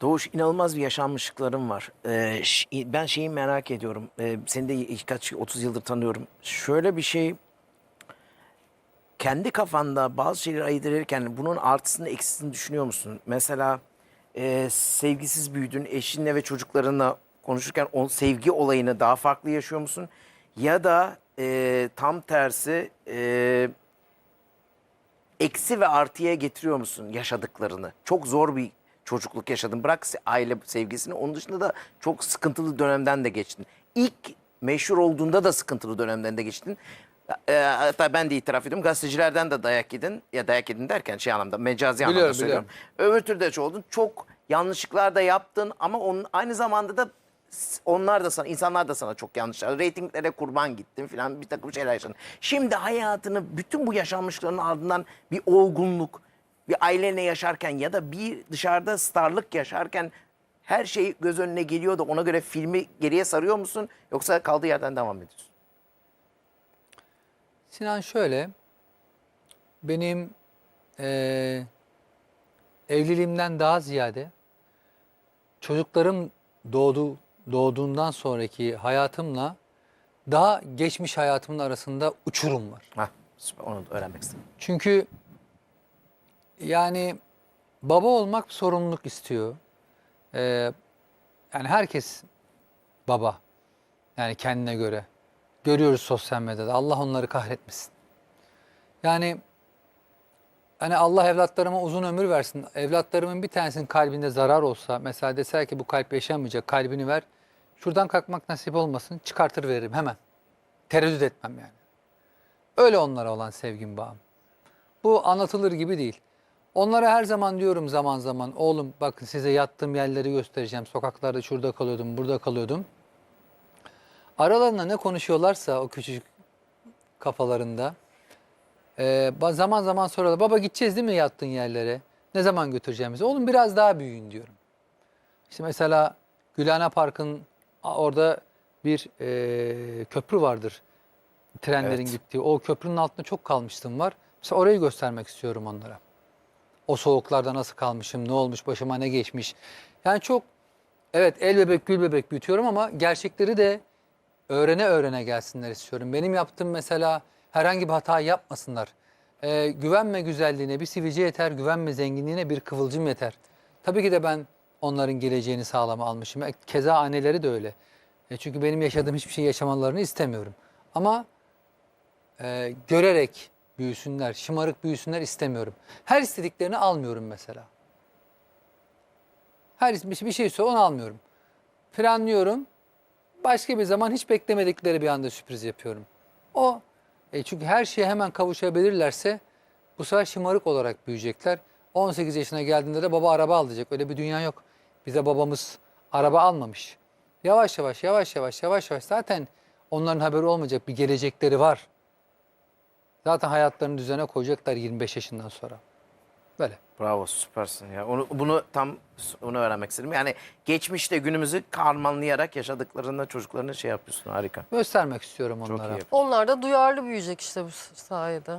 Doğuş inanılmaz bir yaşanmışlıklarım var. Ee, ben şeyi merak ediyorum. Ee, seni de kaç 30 yıldır tanıyorum. Şöyle bir şey kendi kafanda bazı şeyleri ayırt bunun artısını eksisini düşünüyor musun? Mesela e, sevgisiz büyüdün eşinle ve çocuklarınla konuşurken o sevgi olayını daha farklı yaşıyor musun? Ya da e, tam tersi e, eksi ve artıya getiriyor musun yaşadıklarını? Çok zor bir çocukluk yaşadın. Bırak aile sevgisini. Onun dışında da çok sıkıntılı dönemden de geçtin. İlk meşhur olduğunda da sıkıntılı dönemden de geçtin. Ee, hatta ben de itiraf ediyorum. Gazetecilerden de dayak yedin. Ya dayak yedin derken şey anlamda mecazi anlamda Biliyorum, söylüyorum. Öbür türlü de oldun. Çok yanlışlıklar da yaptın ama onun aynı zamanda da onlar da sana, insanlar da sana çok yanlışlar. Reytinglere kurban gittin filan bir takım şeyler yaşadın. Şimdi hayatını bütün bu yaşanmışlıkların ardından bir olgunluk, bir ailenle yaşarken ya da bir dışarıda starlık yaşarken her şey göz önüne geliyor da ona göre filmi geriye sarıyor musun? Yoksa kaldığı yerden devam ediyorsun? Sinan şöyle, benim eee, evliliğimden daha ziyade çocuklarım doğdu doğduğundan sonraki hayatımla daha geçmiş hayatımın arasında uçurum var. Hah, süper. Onu öğrenmek istedim. Çünkü yani baba olmak sorumluluk istiyor. Ee, yani herkes baba. Yani kendine göre. Görüyoruz sosyal medyada. Allah onları kahretmesin. Yani hani Allah evlatlarıma uzun ömür versin. Evlatlarımın bir tanesinin kalbinde zarar olsa mesela deser ki bu kalp yaşamayacak kalbini ver. Şuradan kalkmak nasip olmasın çıkartır veririm hemen. Tereddüt etmem yani. Öyle onlara olan sevgim bağım. Bu anlatılır gibi değil. Onlara her zaman diyorum zaman zaman oğlum bakın size yattığım yerleri göstereceğim. Sokaklarda şurada kalıyordum, burada kalıyordum. Aralarında ne konuşuyorlarsa o küçücük kafalarında e, ba- zaman zaman soruyorlar. Baba gideceğiz değil mi yattığın yerlere? Ne zaman götüreceğimizi? Oğlum biraz daha büyüyün diyorum. İşte mesela Gülhane Park'ın orada bir e, köprü vardır. Trenlerin Evet. gittiği. O köprünün altında çok kalmıştım var. Mesela orayı göstermek istiyorum onlara. O soğuklarda nasıl kalmışım, ne olmuş, başıma ne geçmiş. Yani çok evet el bebek gül bebek büyütüyorum ama gerçekleri de öğrene öğrene gelsinler istiyorum. Benim yaptığım mesela herhangi bir hata yapmasınlar. Ee, güvenme güzelliğine bir sivilce yeter, güvenme zenginliğine bir kıvılcım yeter. Tabii ki de ben onların geleceğini sağlama almışım. E, Keza anneleri de öyle. E, çünkü benim yaşadığım hiçbir şey yaşamalarını istemiyorum. Ama e, görerek büyüsünler, şımarık büyüsünler istemiyorum. Her istediklerini almıyorum mesela. Her bir şey söyle onu almıyorum. Planlıyorum. Başka bir zaman hiç beklemedikleri bir anda sürpriz yapıyorum. O e, çünkü her şeye hemen kavuşabilirlerse bu sefer şımarık olarak büyüyecekler. 18 yaşına geldiğinde de baba araba alacak. Öyle bir dünya yok. Bize babamız araba almamış. Yavaş yavaş yavaş yavaş yavaş yavaş zaten onların haberi olmayacak bir gelecekleri var. Zaten hayatlarını düzene koyacaklar 25 yaşından sonra. Böyle. Bravo süpersin ya. Onu, bunu tam onu öğrenmek istedim. Yani geçmişte günümüzü karmanlayarak yaşadıklarında çocuklarına şey yapıyorsun. Harika. Göstermek istiyorum Çok onlara. iyi. Onlar da duyarlı büyüyecek işte bu sayede.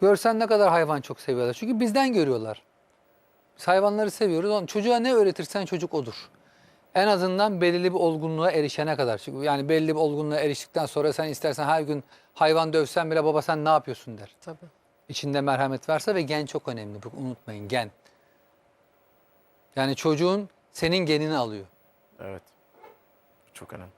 Görsen ne kadar hayvan çok seviyorlar. Çünkü bizden görüyorlar. Biz hayvanları seviyoruz. Çocuğa ne öğretirsen çocuk odur. En azından belirli bir olgunluğa erişene kadar. Çünkü yani belli bir olgunluğa eriştikten sonra sen istersen her gün hayvan dövsen bile baba sen ne yapıyorsun der. Tabii. İçinde merhamet varsa ve gen çok önemli. Bu- Unutmayın gen. Yani çocuğun senin genini alıyor. Evet. Çok önemli.